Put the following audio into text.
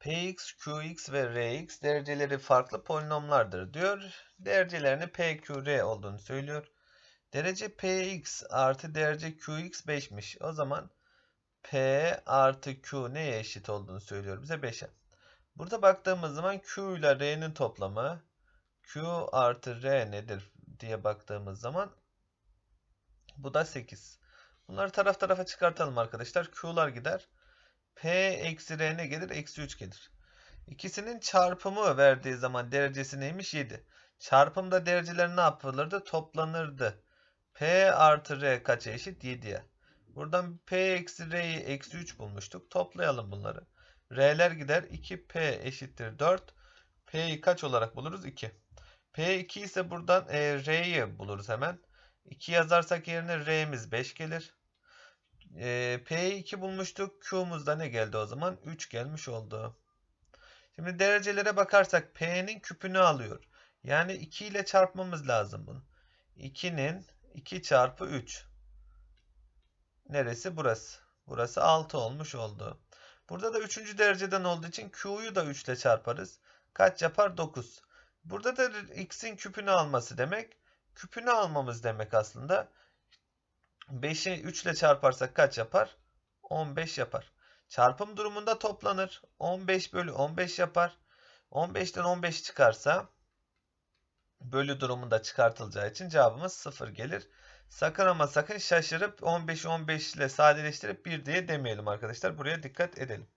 Px, Qx ve Rx dereceleri farklı polinomlardır diyor. Derecelerini P, Q, R olduğunu söylüyor. Derece Px artı derece Qx 5'miş. O zaman P artı Q neye eşit olduğunu söylüyor bize 5'e. Burada baktığımız zaman Q ile R'nin toplamı Q artı R nedir diye baktığımız zaman bu da 8. Bunları taraf tarafa çıkartalım arkadaşlar. Q'lar gider. P eksi R ne gelir? Eksi 3 gelir. İkisinin çarpımı verdiği zaman derecesi neymiş? 7. Çarpımda dereceler ne yapılırdı? Toplanırdı. P artı R kaça eşit? 7'ye. Buradan P eksi R'yi eksi 3 bulmuştuk. Toplayalım bunları. R'ler gider. 2P eşittir 4. P'yi kaç olarak buluruz? 2. P2 ise buradan e, R'yi buluruz hemen. 2 yazarsak yerine R'miz 5 gelir. E, P2 bulmuştuk. Q'muzda ne geldi o zaman? 3 gelmiş oldu. Şimdi derecelere bakarsak P'nin küpünü alıyor. Yani 2 ile çarpmamız lazım bunu. 2'nin 2 çarpı 3. Neresi? Burası. Burası 6 olmuş oldu. Burada da 3. dereceden olduğu için Q'yu da 3 ile çarparız. Kaç yapar? 9. Burada da x'in küpünü alması demek. Küpünü almamız demek aslında. 5'i 3 ile çarparsak kaç yapar? 15 yapar. Çarpım durumunda toplanır. 15 bölü 15 yapar. 15'ten 15 çıkarsa bölü durumunda çıkartılacağı için cevabımız 0 gelir. Sakın ama sakın şaşırıp 15'i 15 ile sadeleştirip 1 diye demeyelim arkadaşlar. Buraya dikkat edelim.